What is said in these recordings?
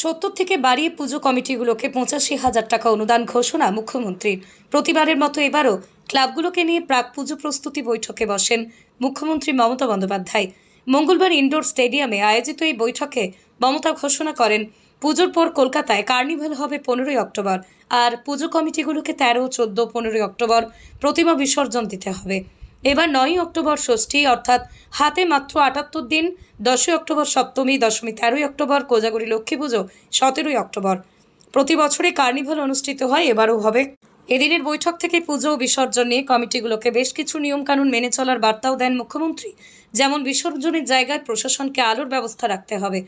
সত্তর থেকে বাড়িয়ে পুজো কমিটিগুলোকে পঁচাশি হাজার টাকা অনুদান ঘোষণা মুখ্যমন্ত্রীর। প্রতিবারের মতো এবারও ক্লাবগুলোকে নিয়ে প্রাক পুজো প্রস্তুতি বৈঠকে বসেন মুখ্যমন্ত্রী মমতা বন্দ্যোপাধ্যায়। মঙ্গলবার ইনডোর স্টেডিয়ামে আয়োজিত এই বৈঠকে মমতা ঘোষণা করেন, পুজোর পর কলকাতায় কার্নিভাল হবে পনেরোই অক্টোবর আর পুজো কমিটিগুলোকে তেরো, চোদ্দ, পনেরোই অক্টোবর প্রতিমা বিসর্জন দিতে হবে। এবার নয়ই অক্টোবর ষষ্ঠী, অর্থাৎ হাতে মাত্র আটাত্তর দিন, দশই অক্টোবর সপ্তমী, দশমী তেরোই অক্টোবর, কোজাগরী লক্ষ্মী পুজো সতেরোই অক্টোবর। প্রতি বছরে কার্নিভাল অনুষ্ঠিত হয়, এবারও হবে। এদিনের বৈঠক থেকে পুজো ও বিসর্জন নিয়ে কমিটিগুলোকে বেশ কিছু নিয়মকানুন মেনে চলার বার্তাও দেন মুখ্যমন্ত্রী। যেমন বিসর্জনের জায়গায় প্রশাসনকে আলোর ব্যবস্থা রাখতে হবে।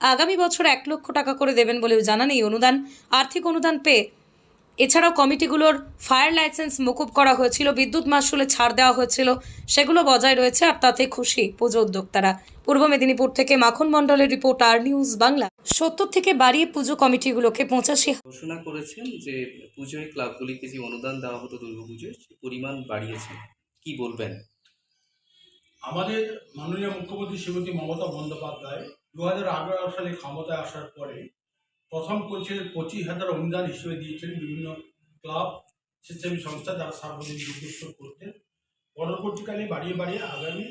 আগামী বছর এক লক্ষ টাকা করে দেবেন বলেও জানান এই অনুদান। আর্থিক অনুদান পেয়ে এছাড়াও কমিটিগুলোর ফায়ার লাইসেন্স মকুব করা হয়েছিল বিদ্যুৎ মাসুলে ছাড় দেওয়া হয়েছিল সেগুলো বজায় রয়েছে আর তাতে খুশি পুজো উদ্যোক্তারা। পূর্ব মেদিনীপুর থেকে মাখন মণ্ডলের রিপোর্ট আর নিউজ বাংলা। সত্তর থেকে বাড়িয়ে পুজো কমিটিগুলোকে পঁচাশি ঘোষণা করেছেন যে পুজোয় ক্লাবগুলিকে যে অনুদান দেওয়া হতো দুর্গাপুজোয় সে পরিমাণ বাড়িয়েছেন কি বলবেন? আমাদের মাননীয় মুখ্যমন্ত্রী শ্রীমতী মমতা বন্দ্যোপাধ্যায় দু হাজার আঠারো সালে ক্ষমতায় আসার পরে প্রথম পরিচয়ে পঁচিশ হাজার অনুদান হিসেবে দিয়েছেন বিভিন্ন ক্লাব স্বেচ্ছাসেবী সংস্থা যারা সার্বজনীন উদ্দেশ্য করতেন পরবর্তীকালে বাড়িয়ে বাড়িয়ে আগামী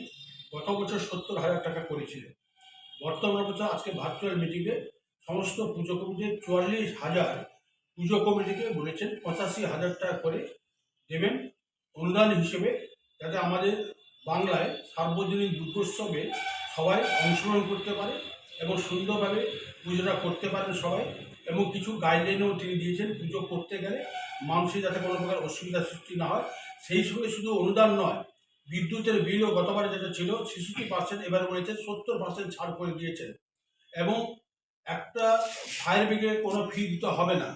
গত বছর সত্তর হাজার টাকা করেছিলেন। বর্তমান বছর আজকে ভার্চুয়াল মিটিংয়ে সমস্ত পুজো কমিটির চুয়াল্লিশ হাজার পুজো কমিটিকে বলেছেন পঁচাশি হাজার টাকা করে দেবেন অনুদান হিসেবে যাতে আমাদের বাংলায় সার্বজনীন দুর্গোৎসবে সবাই অংশগ্রহণ করতে পারে। এবং সুন্দরভাবে পুজোটা করতে পারেন সবাই এবং কিছু গাইডলাইনও তিনি দিয়েছেন, পুজো করতে গেলে মানুষের যাতে কোনো প্রকার অসুবিধার সৃষ্টি না হয়। সেই সঙ্গে শুধু অনুদান নয়, বিদ্যুতের বিলও গতবারে যেটা ছিল, ছেষট্টি পার্সেন্ট এবার বলেছেন সত্তর পার্সেন্ট ছাড় করে দিয়েছেন। এবং একটা ফায়ার ব্রিগেড কোনো ফি দিতে হবে না।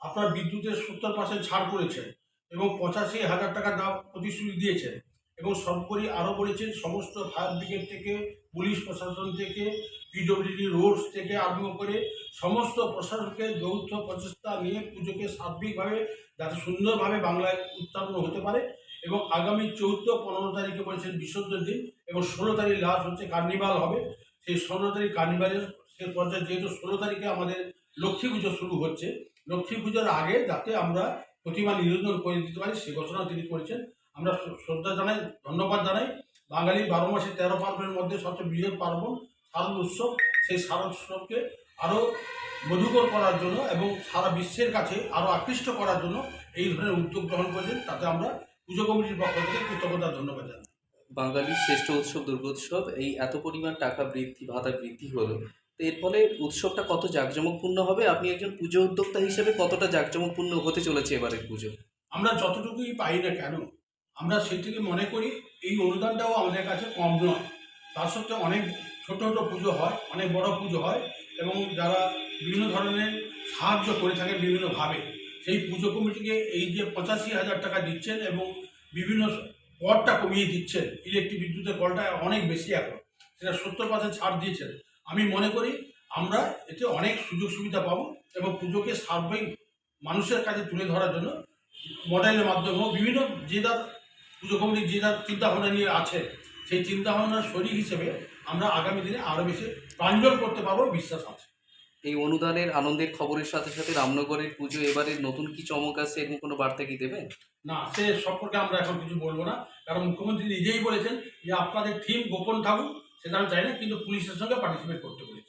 আপনার বিদ্যুতের সত্তর পার্সেন্ট ছাড় করেছেন এবং পঁচাশি হাজার টাকা দাম প্রতিশ্রুতি দিয়েছেন। এবং সর্বোপরি আরও বলেছেন, সমস্ত ফায়ার ব্রিগেড থেকে, পুলিশ প্রশাসন থেকে পিডব্লিউডি রোডস থেকে আরম্ভ করে সমস্ত প্রশাসনকে যৌথ প্রচেষ্টা নিয়ে পুজোকে সার্বিকভাবে যাতে সুন্দরভাবে বাংলায় উত্থাপন হতে পারে এবং আগামী চৌদ্দ, পনেরো তারিখে বলেছেন বিসর্জন দিন এবং ষোলো তারিখ লাস্ট হচ্ছে কার্নিভাল হবে। সেই ষোলো তারিখ কার্নিভালের সে পর্যায়ে যেহেতু ষোলো তারিখে আমাদের লক্ষ্মী পুজো শুরু হচ্ছে, লক্ষ্মী পুজোর আগে যাতে আমরা প্রতিমা নিরঞ্জন করে দিতে পারি সে ঘোষণা তিনি করেছেন। আমরা শ্রদ্ধা জানাই ধন্যবাদ জানাই। বাঙালি বারো মাসে তেরো পার্বণের মধ্যে সবচেয়ে বৃহৎ পার্বণ শারদ উৎসব। সেই শারদ উৎসবকে আরও মধুকর করার জন্য এবং সারা বিশ্বের কাছে আরও আকৃষ্ট করার জন্য এই ধরনের উদ্যোগ গ্রহণ করেছেন। তাতে আমরা পুজো কমিটির পক্ষ থেকে কৃতজ্ঞতা ধন্যবাদ জানাই। বাঙালির শ্রেষ্ঠ উৎসব দুর্গোৎসব এই এত পরিমাণ টাকা বৃদ্ধি ভাতা বৃদ্ধি হলো। তো এর ফলে উৎসবটা কত জাঁকজমকপূর্ণ হবে? আপনি একজন পুজো উদ্যোক্তা হিসেবে কতটা জাঁকজমকপূর্ণ হতে চলেছে এবারের পুজো? আমরা যতটুকুই পাই না কেন আমরা সেই থেকে মনে করি এই অনুদানটাও আমাদের কাছে কম নয়। তার সত্ত্বেও অনেক ছোট, ছোটো পুজো হয়, অনেক বড় পুজো হয় এবং যারা বিভিন্ন ধরনের সাহায্য করে থাকেন বিভিন্নভাবে, সেই পুজো কমিটিকে এই যে পঁচাশি হাজার টাকা দিচ্ছেন এবং বিভিন্ন করটা কমিয়ে দিচ্ছেন, ইলেকট্রিক বিদ্যুতের করটা অনেক বেশি এখন, সেটা সত্তর পার্সেন্ট ছাড় দিয়েছেন। আমি মনে করি আমরা এতে অনেক সুযোগ সুবিধা পাবো এবং পুজোকে সার্বিক মানুষের কাছে তুলে ধরার জন্য মডেলের মাধ্যমে বিভিন্ন যে পুজো কমিটি যে যার চিন্তাভাবনা নিয়ে আছে সেই চিন্তাভাবনার শরীর হিসেবে আমরা আগামী দিনে আরও বেশি প্রাঞ্জল করতে পারব বিশ্বাস আছে। এই অনুদানের আনন্দের খবরের সাথে সাথে রামনগরের পুজো এবারে নতুন কি চমক আছে এরকম কোনো বার্তা কি দেবেন? না সে সম্পর্কে আমরা এখন কিছু বলব না কারণ মুখ্যমন্ত্রী নিজেই বলেছেন যে আপনাদের থিম গোপন থাকুক সেটা আমি চাই না কিন্তু পুলিশের সঙ্গে পার্টিসিপেট করতে বলি